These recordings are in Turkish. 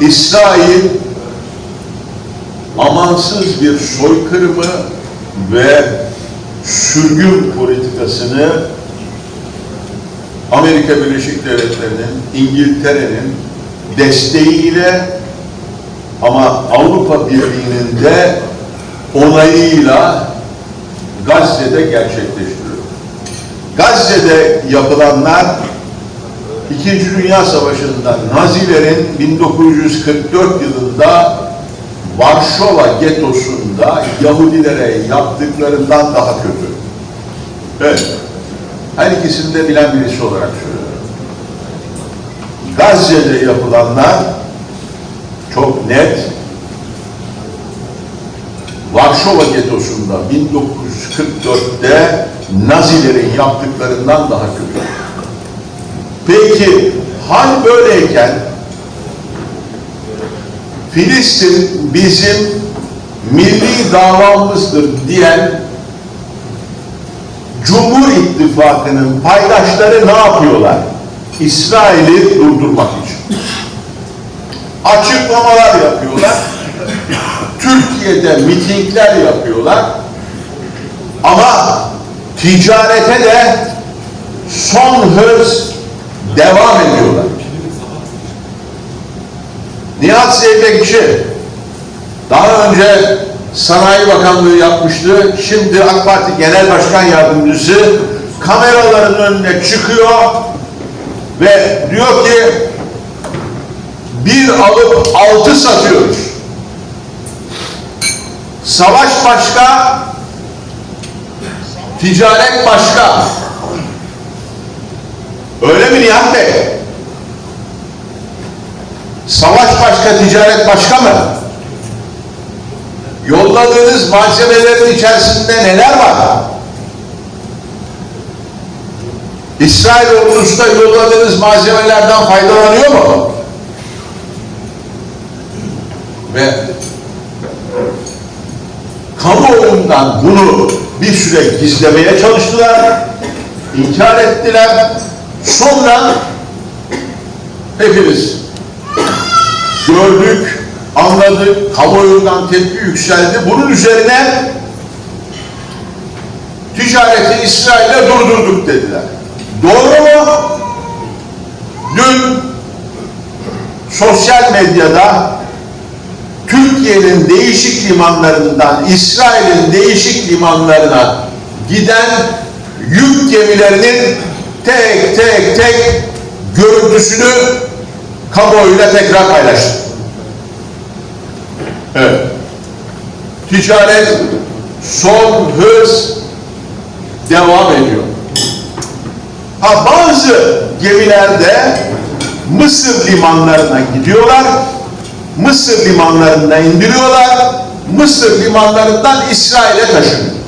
İsrail amansız bir soykırımı ve sürgün politikasını Amerika Birleşik Devletleri'nin, İngiltere'nin desteğiyle ama Avrupa Birliği'nin de onayıyla Gazze'de gerçekleştiriyor. Gazze'de yapılanlar İkinci Dünya Savaşı'nda Nazilerin 1944 yılında Varşova getosunda Yahudilere yaptıklarından daha kötü. Evet. Her ikisini de bilen birisi olarak söylüyorum. Gazze'de yapılanlar çok net. Varşova getosunda 1944'te Nazilerin yaptıklarından daha kötü. Peki hal böyleyken Filistin bizim milli davamızdır diyen Cumhur İttifakı'nın paydaşları ne yapıyorlar? İsrail'i durdurmak için. Açıklamalar yapıyorlar. Türkiye'de mitingler yapıyorlar. Ama ticarete de son hız devam ediyorlar. Nihat Zeybekçi daha önce Sanayi Bakanlığı yapmıştı. Şimdi AK Parti Genel Başkan Yardımcısı kameraların önüne çıkıyor ve diyor ki bir alıp altı satıyoruz. Savaş başka, ticaret başka. Öyle mi Nihat Bey? Savaş başka, ticaret başka mı? Yolladığınız malzemelerin içerisinde neler var? İsrail ordusu da yolladığınız malzemelerden faydalanıyor mu? Ve kamuoyundan bunu bir süre gizlemeye çalıştılar, inkar ettiler. Sonra hepimiz gördük, anladık, kamuoyundan tepki yükseldi. Bunun üzerine ticareti İsrail'e durdurduk dediler. Doğru mu? Dün sosyal medyada Türkiye'nin değişik limanlarından İsrail'in değişik limanlarına giden yük gemilerinin tek tek tek görüntüsünü kamuoyuyla tekrar paylaştı. Evet. Ticaret son hız devam ediyor. Ha bazı gemilerde Mısır limanlarına gidiyorlar. Mısır limanlarında indiriyorlar. Mısır limanlarından İsrail'e taşınıyor.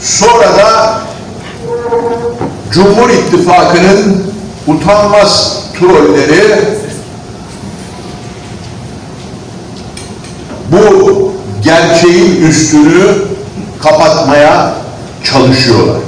Sonra da Cumhur İttifakı'nın utanmaz trolleri bu gerçeğin üstünü kapatmaya çalışıyorlar.